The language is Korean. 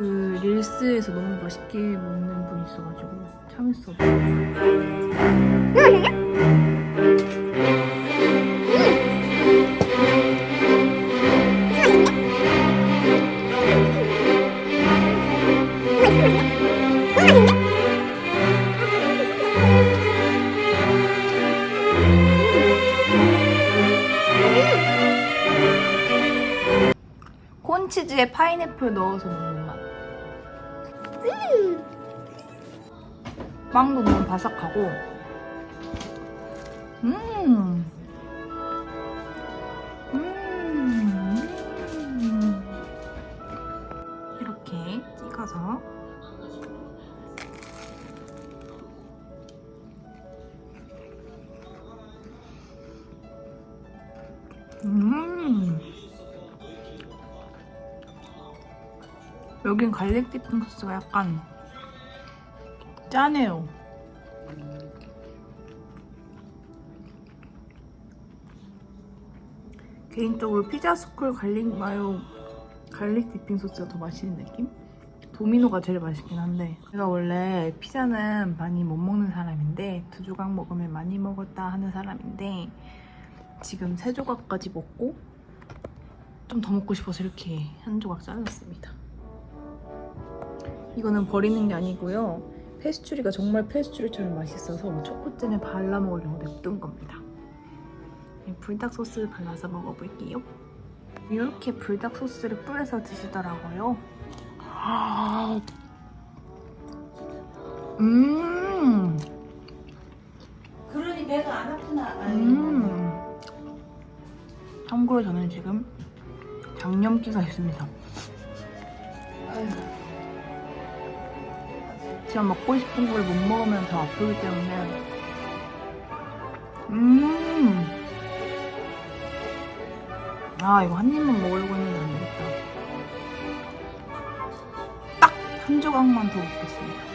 그 릴스에서 너무 맛있게 먹는 분이 있어가지고 참했어. 콘치즈에 파인애플 넣어서 먹는 맛. 빵도 너무 바삭하고. 음. 음. 음. 이렇게 찍어서. 음. 여긴 갈릭 디핑 소스가 약간 짜네요. 개인적으로 피자 스쿨 갈릭 마요 갈릭 디핑 소스가 더 맛있는 느낌? 도미노가 제일 맛있긴 한데 제가 원래 피자는 많이 못 먹는 사람인데 두 조각 먹으면 많이 먹었다 하는 사람인데 지금 세 조각까지 먹고 좀 더 먹고 싶어서 이렇게 한 조각 잘랐습니다. 이거는 버리는 게 아니고요. 페스츄리가 정말 페스츄리처럼 맛있어서 초코잼에 발라 먹으려고 냅둔 겁니다. 이 불닭 소스 발라서 먹어볼게요. 이렇게 불닭 소스를 뿌려서 드시더라고요. 아. 음, 그러니 배가 안 아프나? 음. 참고로 저는 지금 장염기가 있습니다. 아유. 제가 먹고 싶은 걸 못 먹으면 더 아프기 때문에 음. 아 이거 한 입만 먹으려고 했는데 안 되겠다. 딱 한 조각만 더 먹겠습니다.